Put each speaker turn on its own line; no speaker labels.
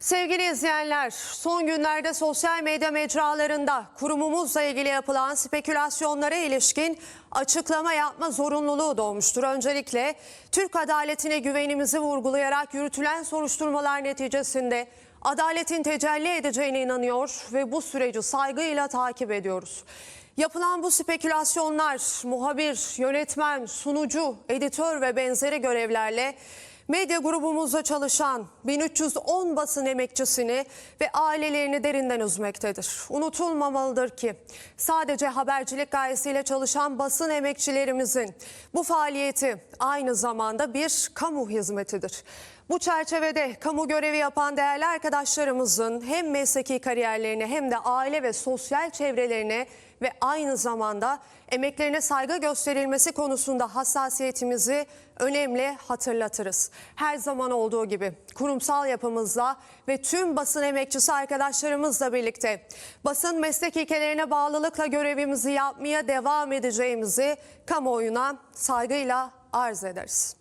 Sevgili izleyenler, son günlerde sosyal medya mecralarında kurumumuzla ilgili yapılan spekülasyonlara ilişkin açıklama yapma zorunluluğu doğmuştur. Öncelikle Türk adaletine güvenimizi vurgulayarak yürütülen soruşturmalar neticesinde adaletin tecelli edeceğine inanıyor ve bu süreci saygıyla takip ediyoruz. Yapılan bu spekülasyonlar muhabir, yönetmen, sunucu, editör ve benzeri görevlerle Medya grubumuzda çalışan 1310 basın emekçisini ve ailelerini derinden üzmektedir. Unutulmamalıdır ki sadece habercilik gayesiyle çalışan basın emekçilerimizin bu faaliyeti aynı zamanda bir kamu hizmetidir. Bu çerçevede kamu görevi yapan değerli arkadaşlarımızın hem mesleki kariyerlerine hem de aile ve sosyal çevrelerine ve aynı zamanda emeklerine saygı gösterilmesi konusunda hassasiyetimizi önemli hatırlatırız. Her zaman olduğu gibi kurumsal yapımızla ve tüm basın emekçisi arkadaşlarımızla birlikte basın meslek ilkelerine bağlılıkla görevimizi yapmaya devam edeceğimizi kamuoyuna saygıyla arz ederiz.